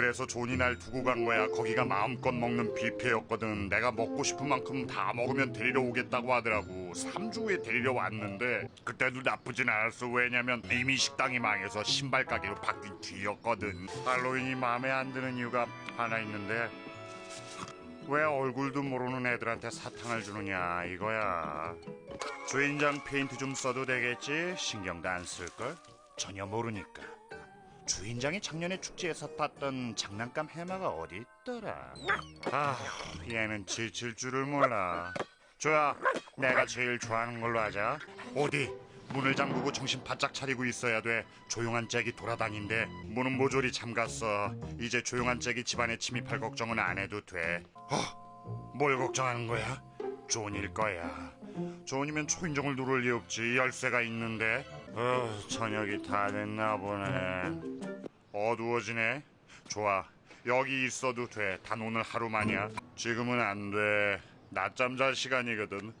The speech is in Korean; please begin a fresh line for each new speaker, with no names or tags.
그래서 존이 날 두고 간 거야. 거기가 마음껏 먹는 뷔페였거든. 내가 먹고 싶은 만큼 다 먹으면 데리러 오겠다고 하더라고. 3주 후에 데리러 왔는데 그때도 나쁘진 않았어. 왜냐면 이미 식당이 망해서 신발 가게로 바뀐 뒤였거든. 할로윈이 마음에 안 드는 이유가 하나 있는데 왜 얼굴도 모르는 애들한테 사탕을 주느냐 이거야. 주인장 페인트 좀 써도 되겠지? 신경도 안 쓸걸? 전혀 모르니까. 주인장이 작년에 축제에서 봤던 장난감 해마가 어디 있더라? 아, 얘는 지칠 줄을 몰라. 좋아, 내가 제일 좋아하는 걸로 하자. 어디? 문을 잠그고 정신 바짝 차리고 있어야 돼. 조용한 잭이 돌아다닌대. 문은 모조리 잠갔어. 이제 조용한 잭이 집안에 침입할 걱정은 안 해도 돼. 어? 뭘 걱정하는 거야? 존일 거야. 존이면 초인종을 누를 리 없지. 열쇠가 있는데. 어, 저녁이 다 됐나 보네. 어두워지네. 좋아. 여기 있어도 돼. 단 오늘 하루만이야. 지금은 안 돼. 낮잠 잘 시간이거든.